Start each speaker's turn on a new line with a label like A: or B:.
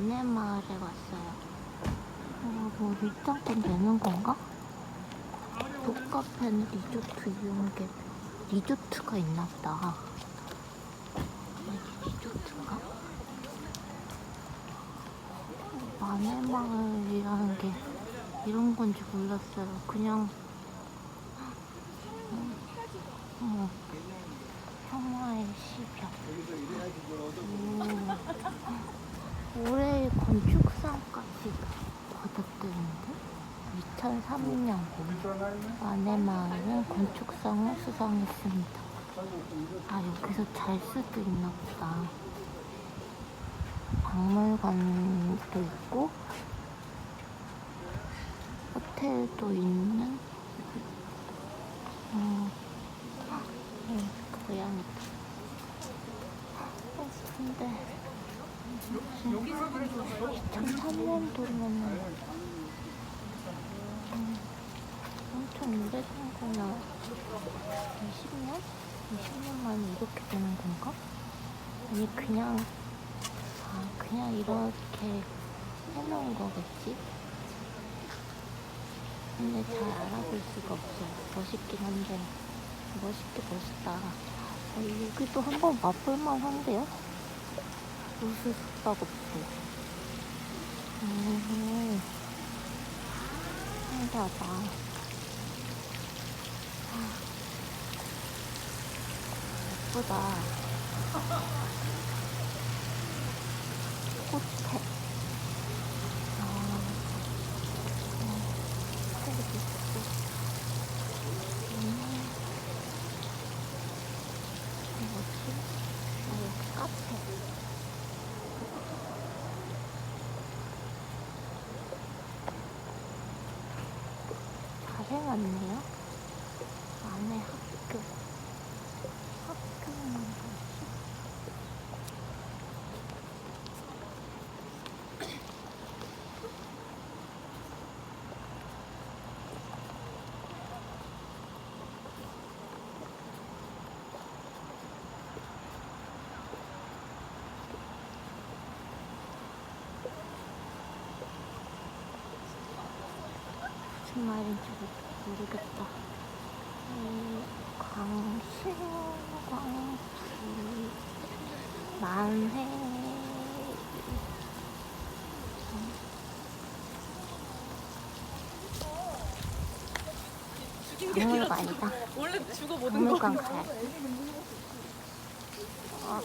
A: 만해마을에 왔어요. 어, 뭐 입장권 되는 건가? 북카페는 리조트 이용객 리조트가 있나 보다. 리조트인가? 만해마을이라는 게 이런 건지 몰랐어요. 그냥 음, 어, 평화의 시벽. 오, 올해 건축상까지 받았대는데 2003년 만해마을은 건축상을 수상했습니다. 아 여기서 잘 수도 있나 보다. 박물관도 있고 호텔도 있는 어, 어, 고양이다. 어, 근데 2003년도면 2,500원 거나 20년? 20년 만에 이렇게 되는 건가? 아니 그냥 아, 그냥 이렇게 해놓은 거겠지? 근데 잘 알아볼 수가 없어 멋있긴 한데 멋있게 멋있다 어, 여기도 한번 맛볼만 한데요? 무슨 숙박 없어 음, 음. 음 힘들다. 예쁘다 호텔 아, 음, 호텔도 있고 음, 뭐지? 아, 카페 잘 해놨네요. 안에 학교. 학교는 뭐지? 무슨 말인지 모- 모르겠다. 이 광신광 만회 박물관이다.
B: 원래 죽어 못
A: 박물관 가야 돼. 어,